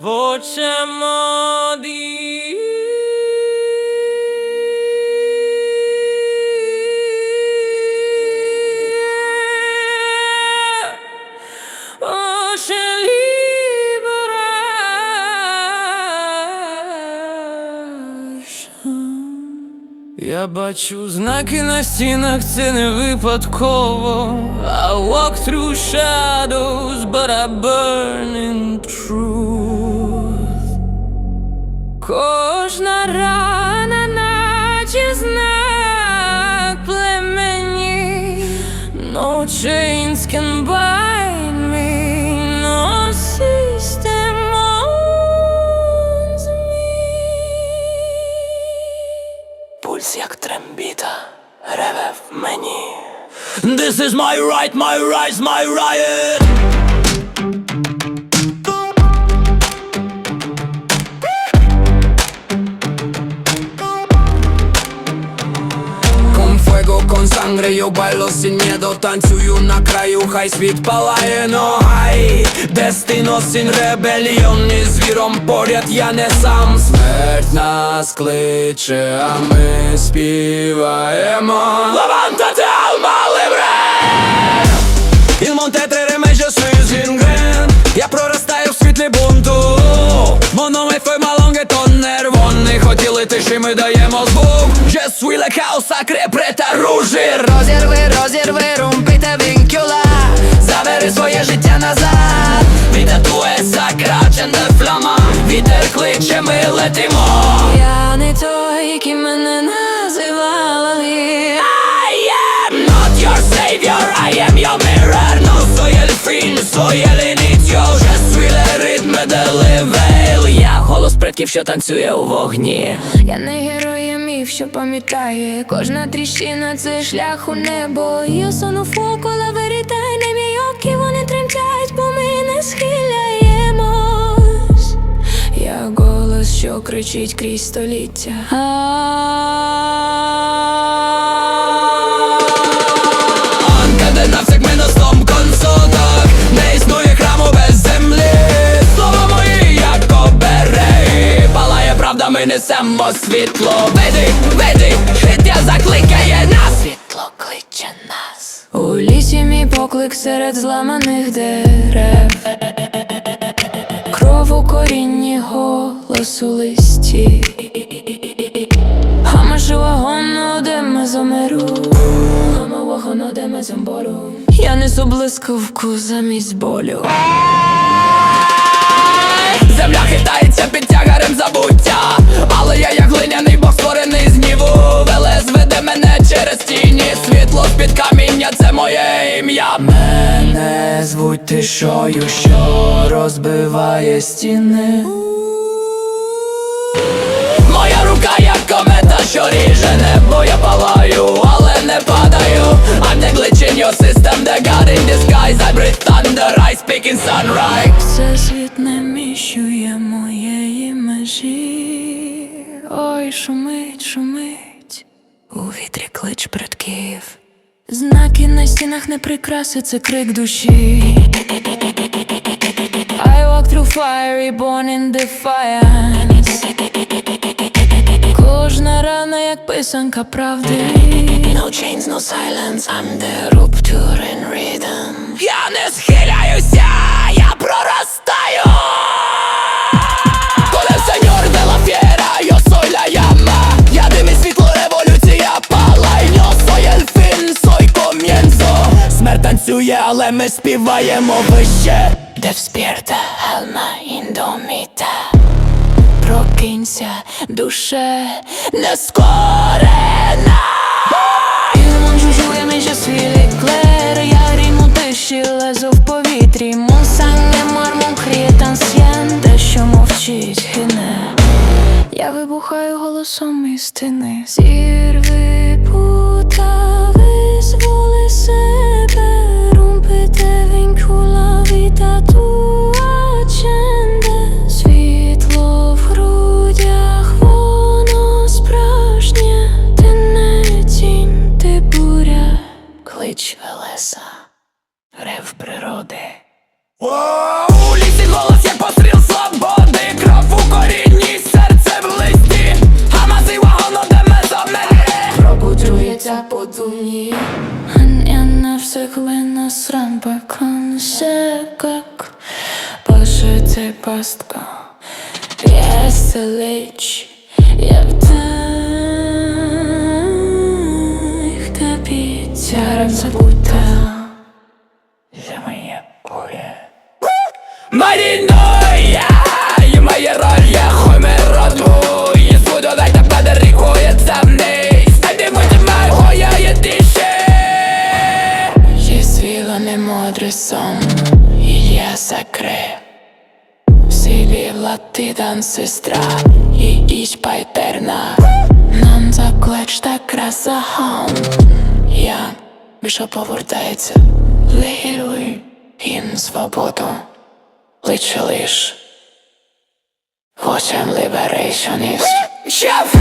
voce modi. Voce libera. Я бачу знаки на стінах, це не випадково. I walk through shadows, but I burn in truth. Кожна рана, наче знак племені. No chains can bind me, no system owns me. Пульс як трембіта, реве в мені. This is my right, my rise, my riot. Танцюю на краю, хай світ палає, но гай Дестино, син ребельйон і звіром поряд я не сам. Смерть нас кличе, а ми співаємо. Лавантате тиші, ми даємо звук. Je suis le chaos sacré, prêt à rougir Розірви, розірви, румпите вінкюла. Забери своє життя назад. Відатує закрачене флама. Вітер кличе, ми летимо. Я не той, ким мене називали. I am not your savior, I am your mirror. No soy el fin, soy el inicio Je le rytme de Я голос предків, що танцює у вогні. Я не герой, я міф, що пам'ятає. Кожна тріщина це шлях у небо. Я сону фоку, лаверітай, не мій вони тремтять, бо ми не схиляємось. Я голос, що кричить крізь століття ми світло. Веди, веди, життя закликає нас Світло кличе нас. У лісі мій поклик серед зламаних дерев. Кров у корінні голос у листі. Хамаши вагону, де ми замеру Хама вагону, де ми зомбору Я несу блискавку замість болю Земля хитається під тягарем забуття. Але я як глиняний бог створений з гніву. Велес веде мене через тіні. Світло з-під каміння, це моє ім'я. Мене звуть тишою, що розбиває стіни. Моя рука як комета, що ріже небо, я палаю, але не падаю. I'm in your system, the god in disguise I breathe thunder, I speak in sunrise. Всесвіт не міщує моєї межі Ой, шумить, шумить. У вітрі клич предків. Знаки на стінах не прикраси, це крик душі. I walk through fire, born in defiance. Кожна рана, як писанка правди. No chains, no silence, I'm the rupture in rhythm але ми співаємо вище. Де Despierta, alma indomita. Прокинься, душе нескорена suis l'éclair Я грім у тиші, лезу в повітрі. Cri est ancien Те, що мовчить, гине. Я вибухаю голосом істини. Зірви пута, визволи себе Клич Велеса, рев природи. У лісі голос як постріл свободи, кров у корінні, серце в листі, а масива голодеме за мене пробуджується по. На всех навсекли нас рампа как Боже, пастка, я селич, я в тих та піцярам забута. Sacré Si vive la tida ancestra E ich pa eterna Нам заклич та краса хам Я більше повертається. Легіруй їм свободу. Лише лиш. Восем liberationist Шеф